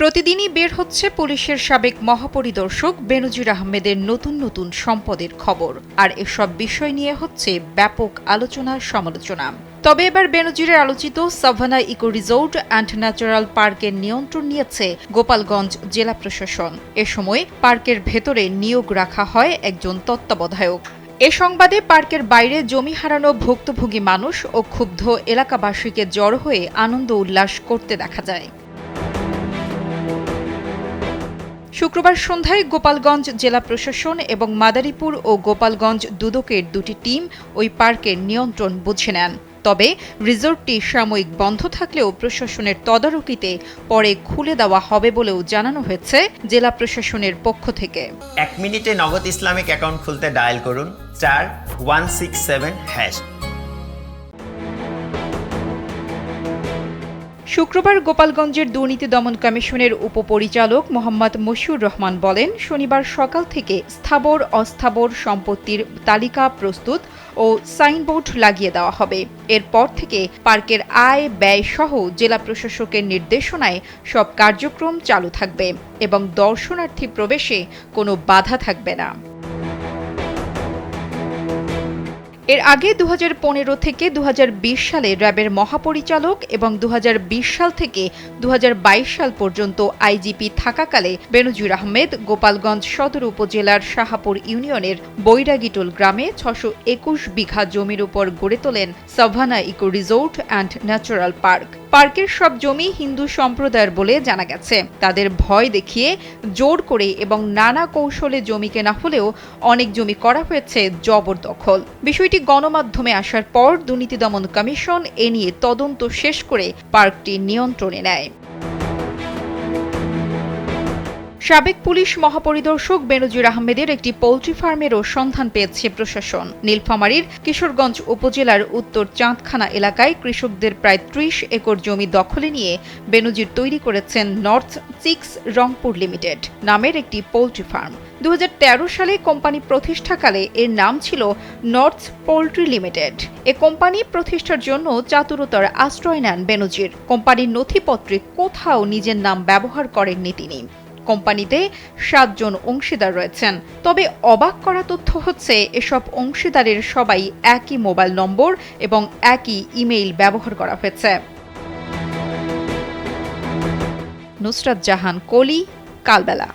প্রতিদিনই বের হচ্ছে পুলিশের সাবেক মহাপরিদর্শক বেনজির আহমেদের নতুন নতুন সম্পদের খবর। আর এসব বিষয় নিয়ে হচ্ছে ব্যাপক আলোচনা, সমালোচনা। তবে এবার বেনজিরের আলোচিত Savanna eco resort and natural পার্কের নিয়ন্ত্রণ নিয়েছে গোপালগঞ্জ জেলা প্রশাসন। এ সময় পার্কের ভেতরে নিয়োগ রাখা হয় একজন তত্ত্বাবধায়ক। এ সংবাদে পার্কের বাইরে জমি হারানো ভুক্তভোগী মানুষ ও ক্ষুব্ধ এলাকাবাসীকে জড়ো হয়ে আনন্দ উল্লাস করতে দেখা যায়। শুক্রবার সন্ধ্যায় গোপালগঞ্জ জেলা প্রশাসন এবং মাদারীপুর ও গোপালগঞ্জ দুদকের দুটি টিম ওই পার্কের নিয়ন্ত্রণ বুঝে নেন। তবে রিসোর্টটি সাময়িক বন্ধ থাকলেও প্রশাসনের তদারকিতে পরে খুলে দেওয়া হবে বলেও জানানো হয়েছে জেলা প্রশাসনের পক্ষ থেকে। এক মিনিটে নগদ ইসলামিক অ্যাকাউন্ট খুলতে ডায়াল করুন, চার, ওয়ান সিক্স সেভেন, হ্যাশ। শুক্রবার গোপালগঞ্জের দুর্নীতি দমন কমিশনের উপপরিচালক মোহাম্মদ মশিউর রহমান বলেন, শনিবার সকাল থেকে স্থাবর, অস্থাবর সম্পত্তির তালিকা প্রস্তুত ও সাইনবোর্ড লাগিয়ে দেওয়া হবে। এরপর থেকে পার্কের আয় ব্যয় সহ জেলা প্রশাসকের নির্দেশনায় সব কার্যক্রম চালু থাকবে এবং দর্শনার্থী প্রবেশে কোনো বাধা থাকবে না। এর আগে দু হাজার পনেরো থেকে দুহাজার বিশ সালে র্যাবের মহাপরিচালক এবং দুহাজার বিশ সাল থেকে দুহাজার বাইশ সাল পর্যন্ত আইজিপি থাকাকালে বেনজির আহমেদ গোপালগঞ্জ সদর উপজেলার শাহাপুর ইউনিয়নের বৈরাগিটোল গ্রামে ছশো একুশ বিঘা জমির উপর গড়ে তোলেন Savanna eco resort and natural park. পার্কের সব জমি হিন্দু সম্প্রদায়ের বলে জানা গেছে। তাদের ভয় দেখিয়ে জোর করে এবং নানা কৌশলে জমি কেনা হলেও অনেক জমি করা হয়েছে জবরদখল। বিষয়টি গণমাধ্যমে আসার পর দুর্নীতি দমন কমিশন এ নিয়ে তদন্ত শেষ করে পার্কটি নিয়ন্ত্রণে নেয়। সাবেক পুলিশ মহাপরিদর্শক বেনজির আহমেদের একটি পোলট্রি ফার্মেরও সন্ধান পেয়েছে প্রশাসন। নীলফামারীর কিশোরগঞ্জ উপজেলার উত্তর চাঁদখানা এলাকায় কৃষকদের প্রায় ত্রিশ একর জমি দখলে নিয়ে বেনজির তৈরি করেছেন নর্থ সিক্স রংপুর লিমিটেড নামের একটি পোলট্রি ফার্ম। দু হাজার তেরো সালে কোম্পানি প্রতিষ্ঠাকালে এর নাম ছিল নর্থ পোল্ট্রি লিমিটেড। এ কোম্পানি প্রতিষ্ঠার জন্য চাতুরতার আশ্রয় নেন বেনজির। কোম্পানির নথিপত্রে কোথাও নিজের নাম ব্যবহার করেননি তিনি। কোম্পানিতে সাতজন অংশীদার রয়েছেন। তবে অবাক করা তথ্য হচ্ছে, এসব অংশীদারের সবাই একই মোবাইল নম্বর এবং একই ইমেইল ব্যবহার করা হয়েছে। নুসরাত জাহান, কলি, কালবেলা।